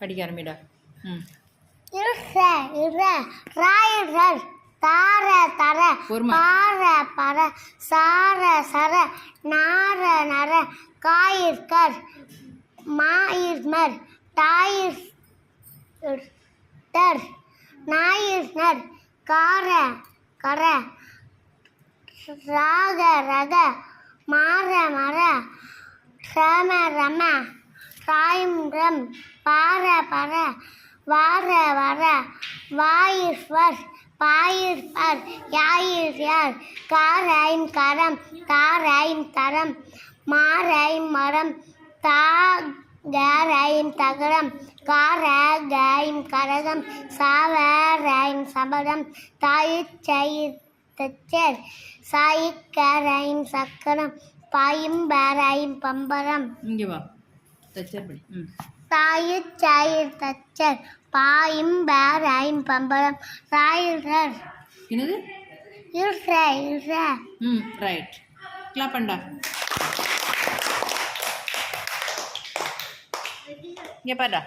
படிக்க ஆரம்பிடா ம் இருச இர ராயிரர் தார தர பொறுமை. பார பர சார சர நார நர காயிர்கர் மாயிர்மர் தாயிர் தர் நாயிர்னர் கார கர ராக ரக மாற மர ரம ரம ராயும் பார பர வார வர வாயிர்வர் பாயிர்பர் யாயிர் யார் காரைம் கரம் தாரைம் தரம் மாரைம் மரம் தா தாகரைம் தகரம் கார கைம் கரகம் சாவ சாவரைம் சபடம் தாயிச்சயிர் தச்சர் சாயிக்கரையும் சக்கரம் பாயும் பாயும்பரைம் பம்பரம். இங்கே வா. தச்சர் படி ம் தாயிச்சயிர் தச்சர் பாயும்பரைம் பம்பரம் ராயிரர் என்னது? இருற இருற ம் ரைட் கிளாப் பண்ணா இங்கே பாருடா.